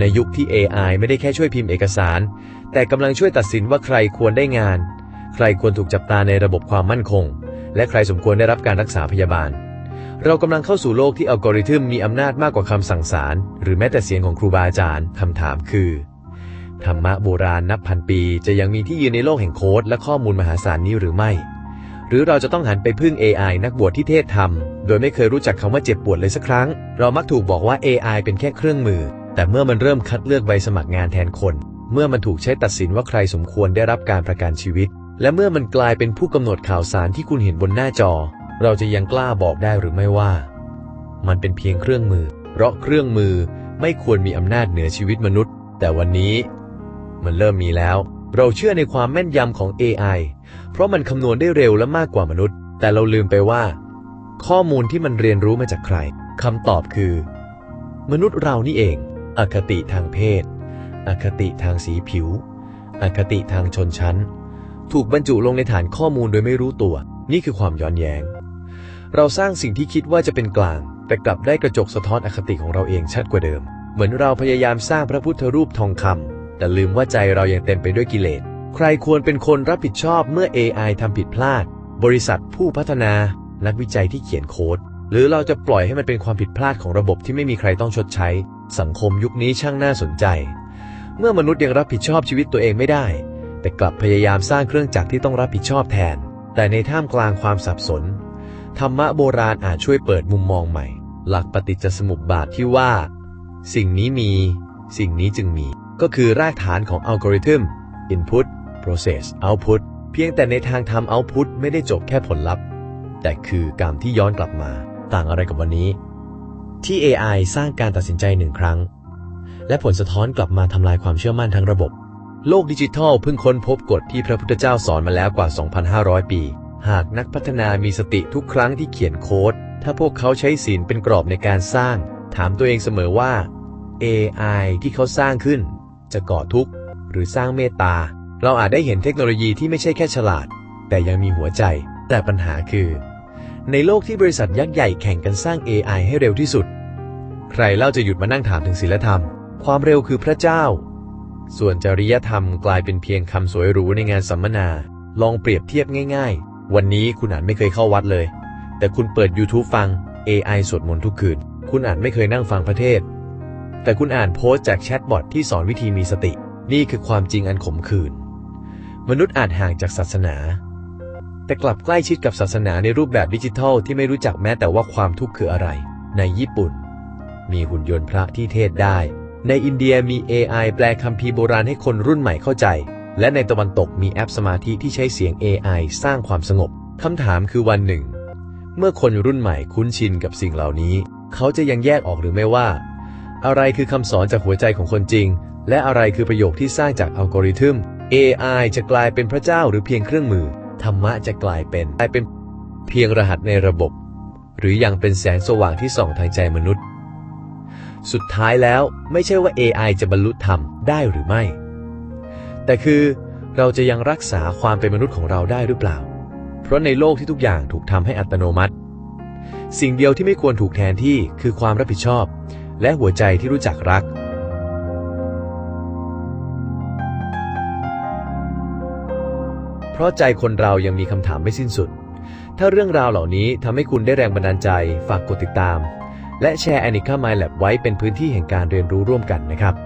ในยุคที่ AI ไม่ได้แค่ช่วยพิมพ์เอกสาร แต่กำลังช่วยตัดสินว่าใครควรได้งาน ใครควรถูกจับตาในระบบความมั่นคง และใครสมควรได้รับการรักษาพยาบาล เรากำลังเข้าสู่โลกที่อัลกอริทึมมีอำนาจมากกว่าคำสั่งสารหรือแม้แต่เสียงของครูบาอาจารย์คำถามคือ ธรรมะโบราณนับพันปี จะยังมีที่ยืนในโลกแห่งโค้ดและข้อมูลมหาศาลนี้หรือไม่ หรือเราจะต้องหันไปพึ่ง AI นักบวชที่เทศทำโดยไม่เคยรู้จักคำว่าเจ็บปวดเลยสักครั้ง เรามักถูกบอกว่า AI เป็นแค่เครื่องมือ แต่เมื่อมันเริ่มคัดเลือกใบสมัครงานแทนคน เมื่อมันถูกใช้ตัดสินว่าใครสมควรได้รับการประกันชีวิต และเมื่อมันกลายเป็นผู้กำหนดข่าวสารที่คุณเห็นบนหน้าจอ เราจะยังกล้าบอกได้หรือไม่ว่า มันเป็นเพียงเครื่องมือ เพราะเครื่องมือไม่ควรมีอำนาจเหนือชีวิตมนุษย์ แต่วันนี้ มันเริ่มมีแล้ว เราเชื่อในความแม่นยำของ AI เพราะมันคำนวณได้เร็วและมากกว่ามนุษย์ แต่เราลืมไปว่า ข้อมูลที่มันเรียนรู้มาจากใครคำตอบคือ มนุษย์เรานี่เอง อคติทางเพศ อคติทางสีผิว อคติทางชนชั้น ถูกบรรจุลงในฐานข้อมูลโดยไม่รู้ตัว นี่คือความย้อนแย้ง เราสร้างสิ่งที่คิดว่าจะเป็นกลาง แต่กลับได้กระจกสะท้อนอคติของเราเองชัดกว่าเดิม เหมือนเราพยายามสร้างพระพุทธรูปทองคำแต่ลืมว่าใจเรายังเต็มไปด้วยกิเลส ใครควรเป็นคนรับผิดชอบเมื่อ AI ทำผิดพลาด บริษัทผู้พัฒนา นักวิจัยที่เขียนโค้ด หรือเราจะปล่อยให้มันเป็นความผิดพลาดของระบบที่ไม่มีใครต้องชดใช้ สังคมยุคนี้ช่างน่าสนใจ เมื่อมนุษย์ยังรับผิดชอบชีวิตตัวเองไม่ได้ แต่กลับพยายามสร้างเครื่องจักรที่ต้องรับผิดชอบแทน แต่ในท่ามกลางความสับสน ธรรมะโบราณอาจช่วยเปิดมุมมองใหม่ หลักปฏิจจสมุปบาทที่ว่า สิ่งนี้มี สิ่งนี้จึงมี ก็คือรากฐานของอัลกอริทึม Input Process Output เพียงแต่ในทางทำ Output ไม่ได้จบแค่ผลลัพธ์ แต่คือกรรมที่ย้อนกลับมา ต่างอะไรกับวันนี้ ที่ AI สร้างการตัดสินใจหนึ่งครั้ง และผลสะท้อนกลับมาทำลายความเชื่อมั่นทั้งระบบ โลกดิจิทัลเพิ่งค้นพบกฎที่พระพุทธเจ้าสอนมาแล้วกว่า 2,500 ปี หากนักพัฒนามีสติทุกครั้งที่เขียนโค้ด ถ้าพวกเขาใช้ศีลเป็นกรอบในการสร้าง ถามตัวเองเสมอว่า AI ที่เขาสร้างขึ้น จะก่อทุกข์หรือสร้างเมตตา เราอาจได้เห็นเทคโนโลยีที่ไม่ใช่แค่ฉลาด แต่ยังมีหัวใจ แต่ปัญหาคือ ในโลกที่บริษัทยักษ์ใหญ่แข่งกันสร้าง AI ให้เร็วที่สุด ใครเล่าจะหยุดมานั่งถามถึงศีลธรรม ความเร็วคือพระเจ้า ส่วนจริยธรรมกลายเป็นเพียงคำสวยหรูในงานสัมมนา ลองเปรียบเทียบง่าย ๆ วันนี้คุณอาจไม่เคยเข้าวัดเลย แต่คุณเปิด YouTube ฟัง AI สวดมนต์ทุกคืน คุณอาจไม่เคยนั่งฟังพระเทศ แต่คุณอ่านโพสต์จากแชทบอทที่สอนวิธีมีสติ นี่คือความจริงอันขมขื่น มนุษย์อาจห่างจากศาสนา แต่กลับใกล้ชิดกับศาสนาในรูปแบบดิจิทัลที่ไม่รู้จักแม้แต่ว่าความทุกข์คืออะไร ในญี่ปุ่น มีหุ่นยนต์พระที่เทศได้ ในอินเดียมี AI แปลคัมภีร์โบราณให้คนรุ่นใหม่เข้าใจ และในตะวันตกมีแอปสมาธิที่ใช้เสียง AI สร้างความสงบคำถามคือวันหนึ่ง เมื่อคนรุ่นใหม่คุ้นชินกับสิ่งเหล่านี้ เขาจะยังแยกออกหรือไม่ว่า อะไรคือคำสอนจากหัวใจของคนจริง และอะไรคือประโยคที่สร้างจากอัลกอริทึม AI จะกลายเป็นพระเจ้าหรือเพียงเครื่องมือ ธรรมะจะกลายเป็นกลายเป็นเพียงรหัสในระบบ หรือยังเป็นแสงสว่างที่ส่องทางใจมนุษย์ สุดท้ายแล้วไม่ใช่ว่า AI จะบรรลุธรรมได้หรือไม่ แต่คือเราจะยังรักษาความเป็นมนุษย์ของเราได้หรือเปล่า เพราะในโลกที่ทุกอย่างถูกทำให้อัตโนมัติ สิ่งเดียวที่ไม่ควรถูกแทนที่คือความรับผิดชอบ และหัวใจที่รู้จักรัก เพราะใจคนเรายังมีคำถามไม่สิ้นสุด ถ้าเรื่องราวเหล่านี้ทำให้คุณได้แรงบันดาลใจ ฝากกดติดตาม และแชร์ a n i c a My Lab ไว้เป็นพื้นที่แห่งการเรียนรู้ร่วมกันนะครับ